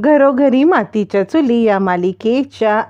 घरोघरी मातीच्या चुली या मालिकेच्या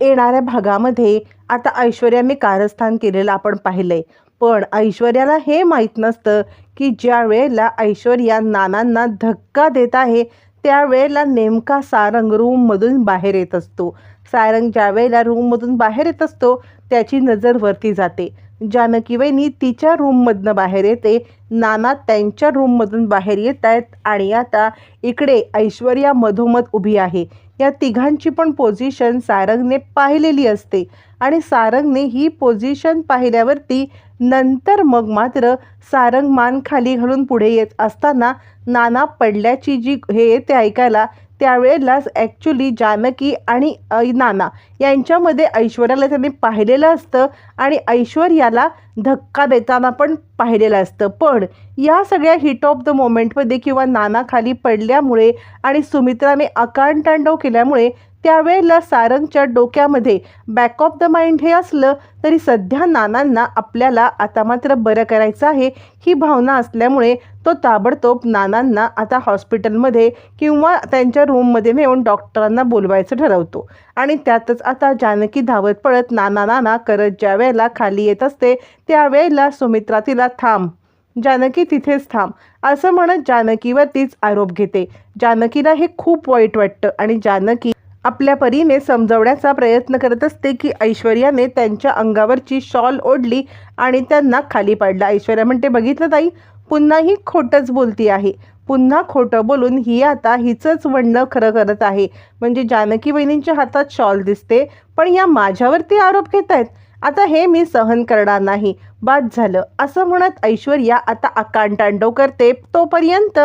येणाऱ्या भागामध्ये आता ऐश्वर्याने कारस्थान केलेलं आपण पाहिलंय. पण ऐश्वर्याला हे माहीत नसतं की ज्या वेळेला ऐश्वर्या नानांना धक्का देत आहे त्यावेळेला नेमका सारंग रूममधून बाहेर येत असतो. सारंग ज्या वेळेला रूममधून बाहेर येत असतो त्याची नजर वरती जाते. जानकी वहिनी तिच्या रूममधनं बाहेर येते. नाना त्यांच्या रूममधून बाहेर येत आहेत आणि आता इकडे ऐश्वर्या मधोमध उभी आहे. या तिघांची पण पोझिशन सारंगने पाहिलेली असते आणि सारंगने ही पोझिशन पाहिल्यावरती नंतर मग मात्र सारंग मान खाली घालून पुढे येत असताना नाना पडल्याची जी हे ते ऐकायला त्यावेळेलाच ॲक्च्युली जानकी आणि नाना यांच्यामध्ये ऐश्वर्याला त्यांनी पाहिलेलं असतं आणि ऐश्वर्याला धक्का देताना पण पाहिलेलं असतं. पण या सगळ्या हिट ऑफ द मोमेंटमध्ये किंवा नाना खाली पडल्यामुळे आणि सुमित्राने आकांतांडव केल्यामुळे त्यावेळेला सारंगच्या डोक्यामध्ये बॅक ऑफ द माइंड हे असलं तरी सध्या नानांना आपल्याला आता मात्र बरं करायचं आहे ही भावना असल्यामुळे तो ताबडतोब नानांना आता हॉस्पिटलमध्ये किंवा त्यांच्या रूममध्ये नेऊन डॉक्टरांना बोलवायचं ठरवतो. आणि त्यातच आता जानकी धावत पळत नाना नाना करत ज्या वेळेला खाली येत असते त्यावेळेला सुमित्रा तिला थांब जानकी तिथेच थांब. असं म्हणत जानकीवरतीच आरोप घेते. जानकीला हे खूप वाईट वाटतं आणि जानकी आपल्या परीने समजवण्याचा प्रयत्न करत असते की ऐश्वर्याने त्यांच्या अंगावरची शॉल ओढली आणि त्यांना खाली पाडला. ऐश्वर्या म्हणते बघितलं ताई पुन्हा ही खोटंच बोलती आहे. पुन्हा खोटं बोलून ही आता हिचंच म्हणणं खरं करत आहे. म्हणजे जानकी बहिणींच्या हातात शॉल दिसते पण या माझ्यावरती आरोप घेत आहेत. आता हे मी सहन करणार नाही. बाद झालं. असं म्हणत ऐश्वर्या आता आकांतांडव करते तोपर्यंत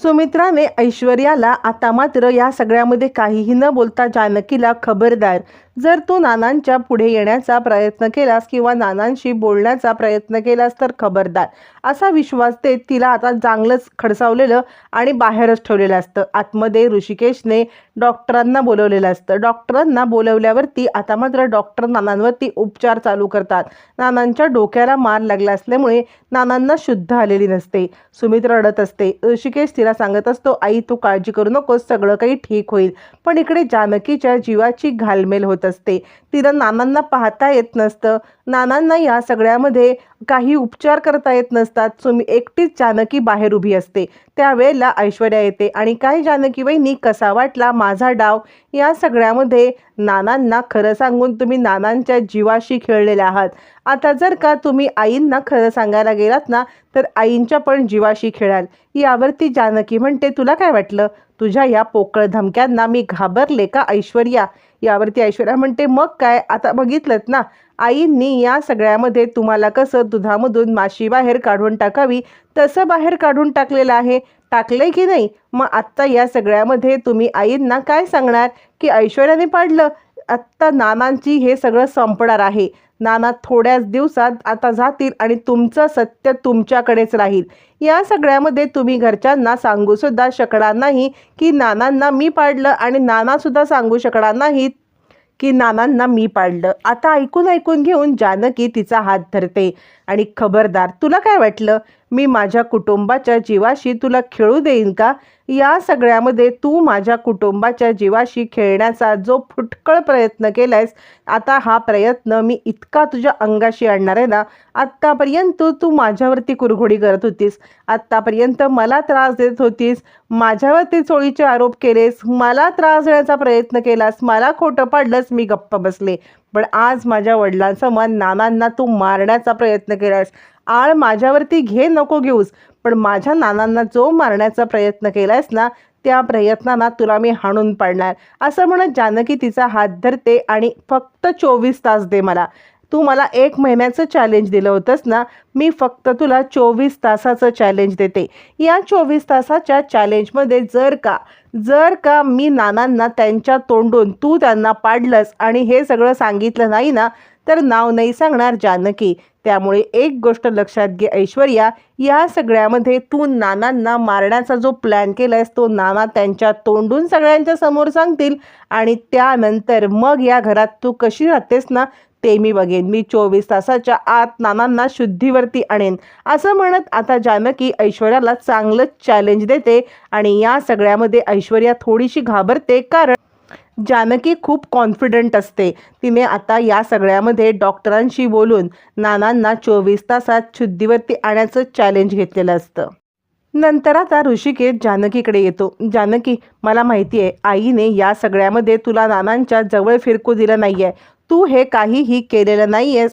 सुमित्राने ऐश्वर्याला आता मात्र या सगळ्यामध्ये काहीही न बोलता जानकीला खबरदार जर तू नानांच्या पुढे येण्याचा प्रयत्न केलास किंवा नानांशी बोलण्याचा प्रयत्न केलास तर खबरदार. असा विश्वास देत तिला आता चांगलंच खडसावलेलं आणि बाहेरच ठेवलेलं असतं. आतमध्ये ऋषिकेशने डॉक्टरांना बोलवलेलं असतं. डॉक्टरांना बोलवल्यावरती आता मात्र डॉक्टर नानांवरती उपचार चालू करतात. नानांच्या डोक्याला मार लागला असल्यामुळे नानांना शुद्ध आलेली नसते. सुमित रडत असते. ऋषिकेश तिला सांगत असतो आई तू काळजी करू नकोस. सगळं काही ठीक होईल. पण इकडे जानकीच्या जीवाची घालमेल होत असते. तिला नानांना पाहता येत नसतं. नानांना या सगळ्यामध्ये काही उपचार करता येत नसतात. सुमी एकटीच जानकी बाहेर उभी असते. त्यावेळेला ऐश्वर्या येते. आणि काय जानकी वहिनी? कसा वाटला? माझा डाव? या सगळ्यामध्ये नानांना खरं सांगून तुम्ही नानांच्या जीवाशी खेळलेल्या आहात. आता जर का तुम्ही आईंना खरं सांगायला गेलात ना तर आईंच्या पण जीवाशी खेळाल. यावरती जानकी म्हणते तुला काय वाटलं? तुझ्या या पोकळ धमक्यांना मी घाबरले का ऐश्वर्या? यावरती ऐश्वर्या म्हणते मग काय? आता बघितलंत ना आईंनी या सगळ्यामध्ये तुम्हाला कसं दुधामधून माशी बाहेर काढून टाकावी तसं बाहेर काढून टाकलेलं आहे. टाकलंय की नाही? मग आत्ता या सगळ्यामध्ये तुम्ही आईंना काय सांगणार? की ऐश्वर्याने पाडलं. आत्ता नानांची हे सगळं संपणार आहे. नाना थोड्याच दिवसात आता जातील आणि तुमचं सत्य तुमच्याकडेच राहील. या सगळ्यामध्ये तुम्ही घरच्यांना सांगूसुद्धा शकणार नाही की नानांना मी पाडलं आणि नानासुद्धा सांगू शकणार नाहीत की नानांना मी पाडलं. आता ऐकून ऐकून घेऊन जानकी तिचा हात धरते. आणि खबरदार तुला काय वाटलं? मी माझ्या कुटुंबाच्या जीवाशी तुला खेळू देईन का? या सगळ्यामध्ये तू माझ्या कुटुंबाच्या जीवाशी खेळण्याचा जो फुटकळ प्रयत्न केलायस आता हा प्रयत्न मी इतका तुझ्या अंगाशी आणणार आहे ना आत्तापर्यंत तू माझ्यावरती कुरघोडी करत होतीस. आत्तापर्यंत मला त्रास देत होतीस. माझ्यावरती चोळीचे आरोप केलेस. मला त्रास देण्याचा प्रयत्न केलास. मला खोटं पाडलंस. मी गप्प बसले. पण आज माझ्या वडिलांसमोर नानांना तू मारण्याचा प्रयत्न केलास. आळ माझ्यावरती घे नको घेऊस. पण माझ्या नानांना जो मारण्याचा प्रयत्न केलायस ना त्या प्रयत्नांना तुला मी हाणून पाडणार. असं म्हणत जानकी तिचा हात धरते आणि फक्त चोवीस तास दे मला. तू मला एक महिन्याचं चॅलेंज दिलं होतंस ना मी फक्त तुला चोवीस तासाचं चॅलेंज देते. या चोवीस तासाच्या चॅलेंजमध्ये जर का जर का मी नानांना त्यांच्या तोंडून तू त्यांना पाडलंस आणि हे सगळं सांगितलं नाही ना तर नाव नाही सांगणार जानकी. त्यामुळे एक गोष्ट लक्षात घे ऐश्वर्या या सगळ्यामध्ये तू नानांना मारण्याचा जो प्लॅन केलायस तो नाना त्यांच्या तोंडून सगळ्यांच्या समोर सांगतील आणि त्यानंतर मग या घरात तू कशी राहतेस ना ते मी बघेन. मी चोवीस तासाच्या आत नानांना शुद्धीवरती आणेन. असं म्हणत आता जानकी ऐश्वर्याला चांगलं चॅलेंज देते आणि या सगळ्यामध्ये ऐश्वर्या थोडीशी घाबरते कारण जानकी खूप कॉन्फिडंट असते. तिने आता या सगळ्यामध्ये डॉक्टरांशी बोलून नानांना चोवीस तासात शुद्धीवरती आणायचं चॅलेंज घेतलेलं असतं. नंतर आता ऋषिकेश जानकीकडे येतो. जानकी मला माहिती आहे आईने या सगळ्यामध्ये तुला नानांच्या जवळ फिरकू दिलं नाही आहे तू हे काहीही केलेलं नाही आहेस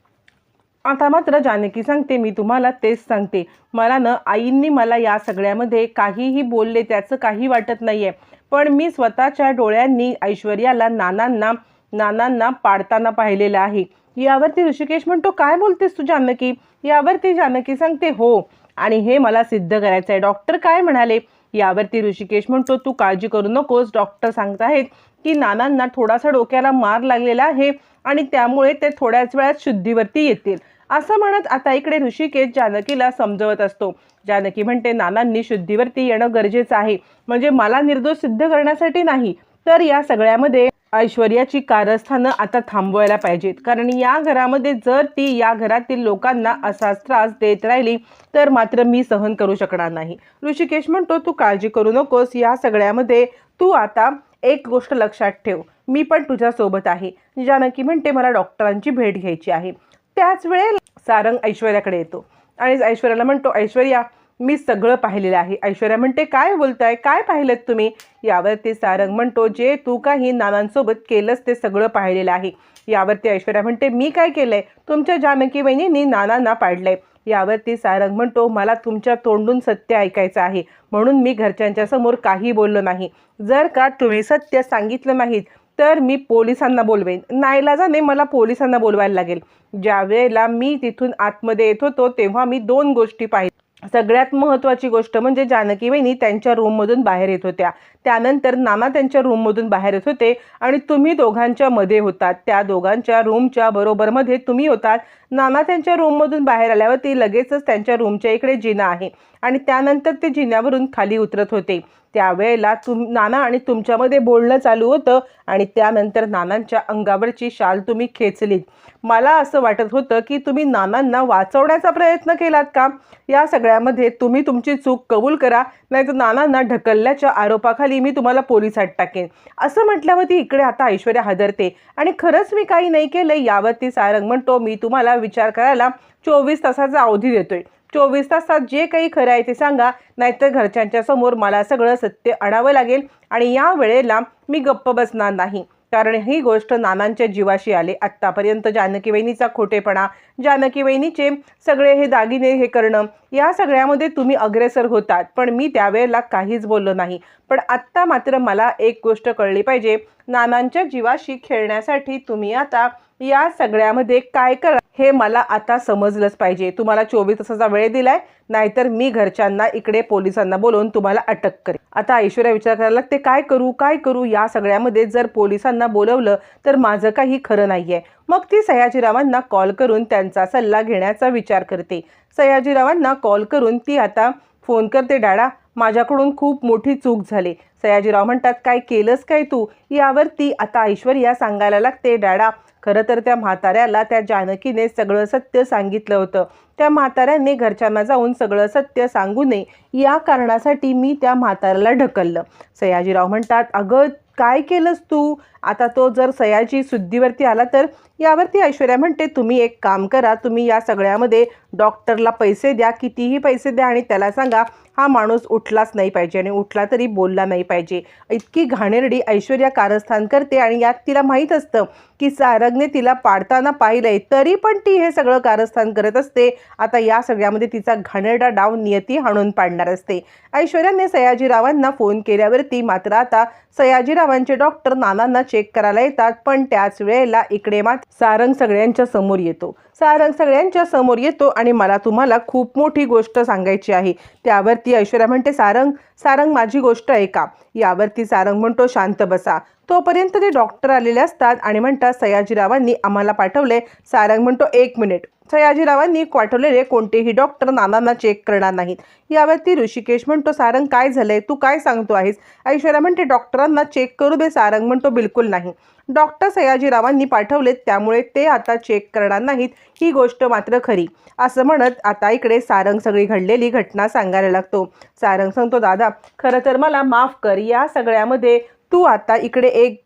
आता मात्र जानकी सांगते मी तुम्हाला तेच सांगते. मला ना आईंनी मला या सगळ्यामध्ये काहीही बोलले त्याचं काही वाटत नाही आहे पण मी स्वतःच्या डोळ्यांनी ऐश्वर्याला नानांना नानांना पाडताना पाहिलेलं आहे. यावरती ऋषिकेश म्हणतो काय बोलतेस तू जानकी? यावरती जानकी सांगते हो. आणि हे मला सिद्ध करायचं आहे डॉक्टर काय म्हणाले? यावरती ऋषिकेश म्हणतो तू काळजी करू नकोस. डॉक्टर सांगत आहेत की नानांना थोडासा डोक्याला मार लागलेला आहे आणि त्यामुळे ते थोड्याच वेळात शुद्धीवरती येतील. असं म्हणत आता इकडे ऋषिकेश जानकीला समजवत असतो. जानकी म्हणते नानांनी शुद्धीवरती येणं गरजेचं आहे. म्हणजे मला निर्दोष सिद्ध करण्यासाठी नाही. तर या सगळ्यामध्ये ऐश्वर्याची कारस्थानं आता थांबवायला पाहिजेत. कारण या घरामध्ये जर ती या घरातील लोकांना असाच त्रास देत राहिली तर मात्र मी सहन करू शकणार नाही. ऋषिकेश म्हणतो तू काळजी करू नकोस. या सगळ्यामध्ये तू आता एक गोष्ट लक्षात ठेव. मी पण तुझ्यासोबत आहे. जानकी म्हणते मला डॉक्टरांची भेट घ्यायची आहे. त्याच वेळेला सारंग ऐश्वर्याकडे येतो. आणि ऐश्वर्याला म्हणतो ऐश्वर्या मी सगळं पाहिलेलं आहे. ऐश्वर्या म्हणते काय बोलताय? काय पाहिलं तुम्ही? यावरती सारंग म्हणतो जे तू काही नानांसोबत केलंस ते सगळं पाहिलेलं आहे. यावरती ऐश्वर्या म्हणते मी काय केलंय? तुमच्या जानकी वहिनींनी नानांना पाडलंय. यावरती सारंग म्हणतो मला तुमच्या तोंडून सत्य ऐकायचं आहे. म्हणून मी घरच्यांच्या समोर काही बोललो नाही. जर का तुम्ही सत्य सांगितलं नाहीत तर मी पोलिसांना बोलवेन. नाईलाजाने मला पोलिसांना बोलवायला लागेल. ज्या वेळेला मी तिथून आतमध्ये येत होतो तेव्हा मी दोन गोष्टी पाहिल्या. सगळ्यात महत्त्वाची गोष्ट म्हणजे जानकी वहिनी त्यांच्या रूममधून बाहेर येत होत्या. त्यानंतर नाना त्यांच्या रूममधून बाहेर येत होते आणि तुम्ही दोघांच्या मध्ये होतात. त्या दोघांच्या रूमच्या बरोबरमध्ये तुम्ही होतात. नाना त्यांच्या रूममधून बाहेर आल्यावर ती लगेचच त्यांच्या रूमच्या इकडे जिना आहे आणि त्यानंतर ते जिन्यावरून खाली उतरत होते. त्यावेळेला तुम नाना आणि तुमच्यामध्ये बोलणं चालू होतं आणि त्यानंतर नानांच्या अंगावरची शाल तुम्ही खेचलीत. मला असं वाटत होतं की तुम्ही नानांना वाचवण्याचा प्रयत्न केलात का? या सगळ्यामध्ये तुम्ही तुमची चूक कबूल करा नाहीतर नानांना ढकलल्याच्या आरोपाखाली मी तुम्हाला पोलिसात टाकेन. असं म्हटल्यावरती इकडे आता ऐश्वर्या हादरते. आणि खरंच मी काही नाही केलं यावरती सारंग म्हणतो मी तुम्हाला विचार करायला चोवीस तासाचा अवधी देतोय. चोवीस तासात जे काही खरं आहे ते सांगा नाहीतर घरच्यांच्या समोर मला सगळं सत्य आणावं लागेल आणि या वेळेला मी गप्प बसणार नाही. कारण ही गोष्ट नानांच्या जीवाशी आले. आत्तापर्यंत जानकीवहिनीचा खोटेपणा जानकीवहिनीचे सगळे हे दागिने हे करणं या सगळ्यामध्ये तुम्ही अग्रेसर होतात. पण मी त्यावेळेला काहीच बोललो नाही. पण आत्ता मात्र मला एक गोष्ट कळली पाहिजे. नानांच्या जीवाशी खेळण्यासाठी तुम्ही आता या सगळ्यामध्ये काय करा हे मला आता समजलंच पाहिजे. तुम्हाला चोवीस तासाचा वेळ दिलाय नाहीतर मी घरच्यांना इकडे पोलिसांना बोलवून तुम्हाला अटक करेन. आता ऐश्वर्या विचार करायला लागते काय करू काय करू? या सगळ्यामध्ये जर पोलिसांना बोलवलं तर माझं काही खरं नाहीये. मग ती सयाजीरावांना कॉल करून त्यांचा सल्ला घेण्याचा विचार करते. सयाजीरावांना कॉल करून ती आता फोन करते डॅडा माझ्याकडून खूप मोठी चूक झाली. सयाजीराव म्हणतात काय केलंस काय तू? यावर ती आता ऐश्वर्या सांगायला लागते डॅडा खरं तर त्या म्हाताऱ्याला त्या जानकीने सगळं सत्य सांगितलं होतं. त्या म्हाताऱ्याने घरच्यांना जाऊन सगळं सत्य सांगू नये या कारणासाठी मी त्या म्हाताऱ्याला ढकललं. सयाजीराव म्हणतात अगं काय केलंस तू? आता तो जर सयाजी शुद्धीवरती आला तर यावरती ऐश्वर्या म्हणते तुम्ही एक काम करा तुम्ही या सगळ्यामध्ये डॉक्टरला पैसे द्या कितीही पैसे द्या आणि त्याला सांगा हा माणूस उठलाच नाही पाहिजे आणि उठला तरी बोलला नाही पाहिजे. इतकी घाणेरडी ऐश्वर्या कारस्थान करते आणि यात तिला माहीत असतं की सारंगने तिला पाडताना पाहिलंय तरी पण ती हे सगळं कारस्थान करत असते. आता या सगळ्यामध्ये तिचा घाणेरडा डाव नियती हाणून पाडणार असते. ऐश्वर्याने सयाजीरावांना फोन केल्यावरती मात्र आता सयाजीरावांचे डॉक्टर नानांना चेक करायला येतात पण त्याच वेळेला इकडे मात्र सारंग सगळ्यांच्या समोर येतो. सारंग सगळ्यांच्या समोर येतो आणि मला तुम्हाला खूप मोठी गोष्ट सांगायची आहे. त्यावरती ऐश्वर्या म्हणते सारंग सारंग माझी गोष्ट ऐका यावरती सारंग म्हणतो शांत बसा. तोपर्यंत ते डॉक्टर आलेले असतात आणि म्हणतात सयाजीरावांनी आम्हाला पाठवले. सारंग म्हणतो एक मिनिट. सयाजीरावांनी पाठवलेले कोणतेही डॉक्टर नानांना चेक करणार नाहीत. यावरती ऋषिकेश म्हणतो सारंग काय झालंय? तू काय सांगतो आहेस? ऐश्वर्या म्हणते डॉक्टरांना चेक करू दे. सारंग म्हणतो बिलकुल नाही. डॉक्टर सयाजीरावांनी पाठवलेत त्यामुळे ते आता चेक करणार नाहीत. ही गोष्ट मात्र खरी. असं म्हणत आता इकडे सारंग सगळी घडलेली घटना सांगायला लागतो. सारंग सांगतो दादा खरं तर मला माफ कर. या सगळ्यामध्ये तू आता इकडे एक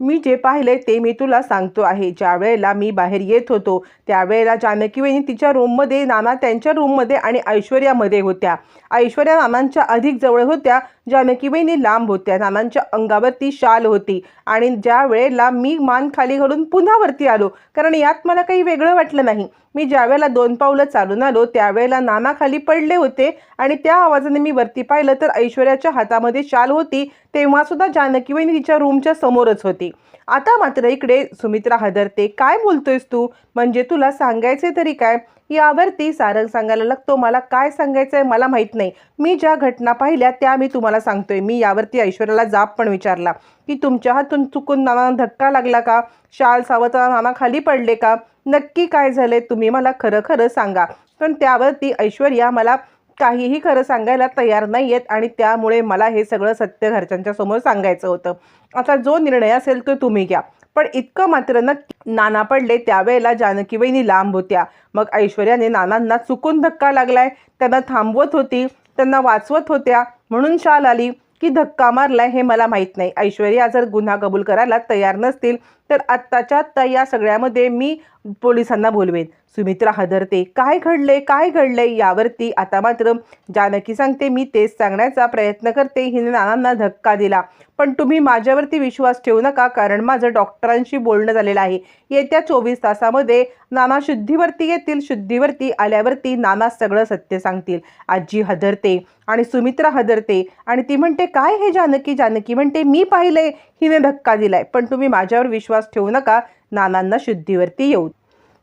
मी जे पाहिले ते मी तुला सांगतो आहे. ज्या वेळेला मी बाहेर येत होतो त्यावेळेला जानकीवहिनी तिच्या रूममध्ये नाना त्यांच्या रूममध्ये आणि ऐश्वर्यामध्ये होत्या. ऐश्वर्या नानांच्या अधिक जवळ होत्या जानकी लांब होत्या. नानांच्या अंगावरती शाल होती आणि ज्या वेळेला मी मान खाली घालून पुन्हा वरती आलो कारण यात मला काही वेगळं वाटलं नाही. मी ज्यावेळेला दोन पावलं चालून आलो त्यावेळेला नाना खाली पडले होते आणि त्या आवाजाने मी वरती पाहिलं तर ऐश्वर्याच्या हातामध्ये शाल होती तेव्हा सुद्धा जानकी तिच्या रूमच्या समोरच होती. आता मात्र इकडे सुमित्रा हदरते. काय बोलतोयस तू? म्हणजे तुला सांगायचे तरी काय? यावरती सारंग सांगायला लागतो मला काय सांगायचं आहे मला माहीत नाही. मी ज्या घटना पाहिल्या त्या मी तुम्हाला सांगतोय. मी यावरती ऐश्वर्याला जाब पण विचारला की तुमच्या हातून चुकून नाना धक्का लागला का? शाल सावता नाना खाली पडले का? नक्की काय झाले तुम्ही मला खरं खरं सांगा. पण त्यावरती ऐश्वर्या मला काहीही खरं सांगायला तयार नाही आहेत आणि त्यामुळे मला हे सगळं सत्य घरच्यांच्या समोर सांगायचं होतं. आता जो निर्णय असेल तो तुम्ही घ्या. पण इतकं मात्र नक्की नाना पडले त्यावेळेला जानकी वहिनी लांब होत्या. मग ऐश्वर्याने नानांना चुकून धक्का लागलाय. त्यांना थांबवत होती. त्यांना वाचवत होत्या. म्हणून शाल आली. की धक्का मारलाय हे मला माहीत नाही. ऐश्वर्या जर गुन्हा कबूल करायला तयार नसतील तर आत्ताच्या आत्ता या सगळ्यामध्ये मी पोलिसांना बोलवेन. सुमित्रा हदरते काय घडले काय घडले यावरती आता मात्र जानकी सांगते मी तेच सांगण्याचा प्रयत्न करते. हिने नानांना धक्का दिला. पण तुम्ही माझ्यावरती विश्वास ठेवू नका कारण माझं डॉक्टरांशी बोलणं झालेलं आहे. येत्या चोवीस तासामध्ये नाना शुद्धीवरती येतील. शुद्धीवरती आल्यावरती नाना सगळं सत्य सांगतील. आजी हदरते आणि सुमित्रा हदरते. आणि ती म्हणते काय हे जानकी जानकी? म्हणते मी पाहिलंय हिने धक्का दिलाय पण तुम्ही माझ्यावर विश्वास ठेवू नका नानांना शुद्धीवरती येऊ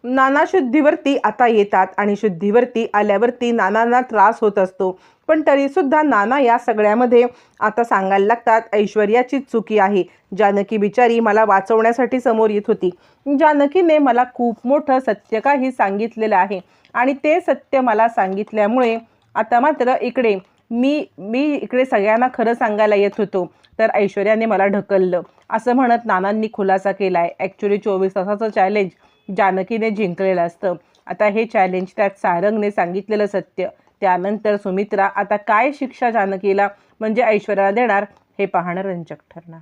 नाना शुद्धीवरती आता येतात आणि शुद्धीवरती आल्यावरती नानांना त्रास होत असतो. पण तरीसुद्धा नाना या सगळ्यामध्ये आता सांगायला लागतात ऐश्वर्याची चुकी आहे. जानकी बिचारी मला वाचवण्यासाठी समोर येत होती. जानकीने मला खूप मोठं सत्य काही सांगितलेलं आहे आणि ते सत्य मला सांगितल्यामुळे आता मात्र इकडे मी मी इकडे सगळ्यांना खरं सांगायला येत होतो. तर ऐश्वर्याने मला ढकललं. असं म्हणत नानांनी खुलासा केला आहे ॲक्च्युली चोवीस तासाचं चॅलेंज जानकीने जिंकलेलं असतं. आता हे चॅलेंज त्यात सारंगने सांगितलेलं सत्य. त्यानंतर सुमित्रा आता काय शिक्षा जानकीला म्हणजे ऐश्वर्याला देणार हे पाहणं रंजक ठरणार.